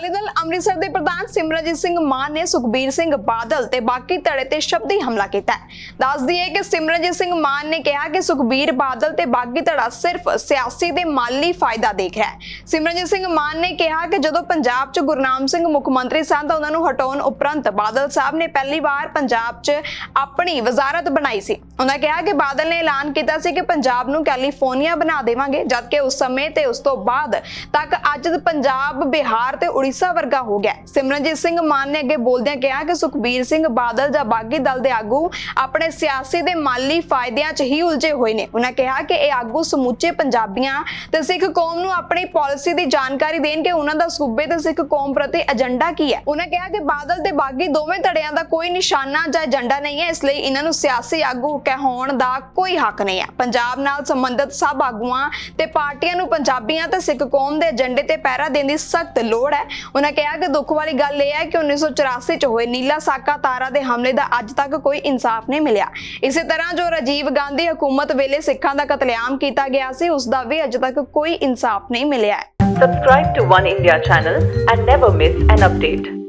ਅਕਾਲੀ ਦਲ ਅੰਮ੍ਰਿਤਸਰ ਦੇ ਪ੍ਰਧਾਨ ਸਿਮਰਨਜੀਤ ਸਿੰਘ ਮਾਨ ਨੇ ਸੁਖਬੀਰ ਸਿੰਘ ਬਾਦਲ ਤੇ ਬਾਕੀ ਧੜੇ ਤੇ ਸ਼ਬਦੀ ਹਮਲਾ ਕੀਤਾ ਹੈ। ਦੱਸ ਦਈਏ ਕਿ ਸਿਮਰਨਜੀਤ ਸਿੰਘ ਮਾਨ ਨੇ ਕਿਹਾ ਕਿ ਸੁਖਬੀਰ ਬਾਦਲ ਤੇ ਬਾਗੀ ਧੜਾ ਸਿਰਫ ਸਿਆਸੀ ਤੇ ਮਾਲੀ ਫਾਇਦਾ ਦੇਖ ਰਿਹਾ ਹੈ। ਸਿਮਰਨਜੀਤ ਸਿੰਘ ਮਾਨ ਨੇ ਕਿਹਾ ਕਿ ਜਦੋਂ ਪੰਜਾਬ 'ਚ ਗੁਰਨਾਮ ਸਿੰਘ ਮੁੱਖ ਮੰਤਰੀ ਸਨ ਤਾਂ ਉਹਨਾਂ ਨੂੰ ਹਟਾਉਣ ਉਪਰੰਤ ਬਾਦਲ ਸਾਹਿਬ ਨੇ ਪਹਿਲੀ ਵਾਰ ਪੰਜਾਬ 'ਚ ਆਪਣੀ ਵਜ਼ਾਰਤ ਬਣਾਈ ਸੀ। ਉਹਨਾਂ ਕਿਹਾ ਕਿ ਬਾਦਲ ਨੇ ਐਲਾਨ ਕੀਤਾ ਸੀ ਕਿ ਪੰਜਾਬ ਨੂੰ ਕੈਲੀਫੋਰਨੀਆ ਬਣਾ ਦੇਵਾਂਗੇ, ਜਦਕਿ ਉਸ ਸਮੇਂ ਤੇ ਉਸ ਤੋਂ ਬਾਅਦ ਤੱਕ ਅੱਜ ਪੰਜਾਬ, ਬਿਹਾਰ ਤੇ ਉੜੀ ਉੜੀਸਾ ਵਰਗਾ ਹੋ ਗਿਆ। ਸਿਮਰਨਜੀਤ ਸਿੰਘ ਮਾਨ ਨੇ ਅੱਗੇ ਬੋਲਦਿਆਂ ਕਿਹਾ ਕਿ ਸੁਖਬੀਰ ਸਿੰਘ ਬਾਦਲ ਜਾਂ ਬਾਗੀ ਦਲ ਦੇ ਆਗੂ ਆਪਣੇ ਸਿਆਸੀ ਤੇ ਮਾਲੀ ਫਾਇਦਿਆਂ 'ਚ ਹੀ ਉਲਝੇ ਹੋਏ ਨੇ। ਉਹਨਾਂ ਕਿਹਾ ਕਿ ਇਹ ਆਗੂ ਸਮੁੱਚੇ ਪੰਜਾਬੀਆਂ ਤੇ ਸਿੱਖ ਕੌਮ ਨੂੰ ਆਪਣੀ ਪਾਲਿਸੀ ਦੀ ਜਾਣਕਾਰੀ ਦੇਣ ਕਿ ਉਹਨਾਂ ਦਾ ਸੂਬੇ ਤੇ ਸਿੱਖ ਕੌਮ ਪ੍ਰਤੀ ਏਜੰਡਾ ਕੀ ਹੈ। ਉਹਨਾਂ ਕਿਹਾ ਕਿ ਬਾਦਲ ਤੇ ਬਾਗੀ ਦੋਵੇਂ ਧੜਿਆਂ ਦਾ ਕੋਈ ਨਿਸ਼ਾਨਾ ਜਾਂ ਏਜੰਡਾ ਨਹੀਂ ਹੈ, ਇਸ ਲਈ ਇਹਨਾਂ ਨੂੰ ਸਿਆਸੀ ਆਗੂ ਕਹਾਉਣ ਦਾ ਕੋਈ ਹੱਕ ਨਹੀਂ ਹੈ। ਪੰਜਾਬ ਨਾਲ ਸੰਬੰਧਿਤ ਸਭ ਆਗੂਆਂ ਤੇ ਪਾਰਟੀਆਂ ਨੂੰ ਪੰਜਾਬੀਆਂ ਤੇ ਸਿੱਖ ਕੌਮ ਦੇ ਏਜੰਡੇ ਤੇ ਪਹਿਰਾ ਦੇਣ ਦੀ ਸਖਤ ਲੋੜ ਹੈ। ਉਹਨਾਂ ਕਿਹਾ ਕਿ ਦੁੱਖ ਵਾਲੀ ਗੱਲ ਇਹ ਹੈ ਕਿ 1984 ਚ ਹੋਏ ਨੀਲਾ ਸਾਕਾ ਤਾਰਾ ਦੇ ਹਮਲੇ ਦਾ ਅੱਜ ਤੱਕ ਕੋਈ ਇਨਸਾਫ ਨਹੀਂ ਮਿਲਿਆ ਇਸੇ ਤਰ੍ਹਾਂ ਜੋ ਰਾਜੀਵ ਗਾਂਧੀ ਹਕੂਮਤ ਵੇਲੇ ਸਿੱਖਾਂ ਦਾ ਕਤਲੇਆਮ ਕੀਤਾ ਗਿਆ ਸੀ, ਉਸ ਦਾ ਵੀ ਅੱਜ ਤੱਕ ਕੋਈ ਇਨਸਾਫ ਨਹੀਂ ਮਿਲਿਆ Subscribe to One India channel and never miss an update.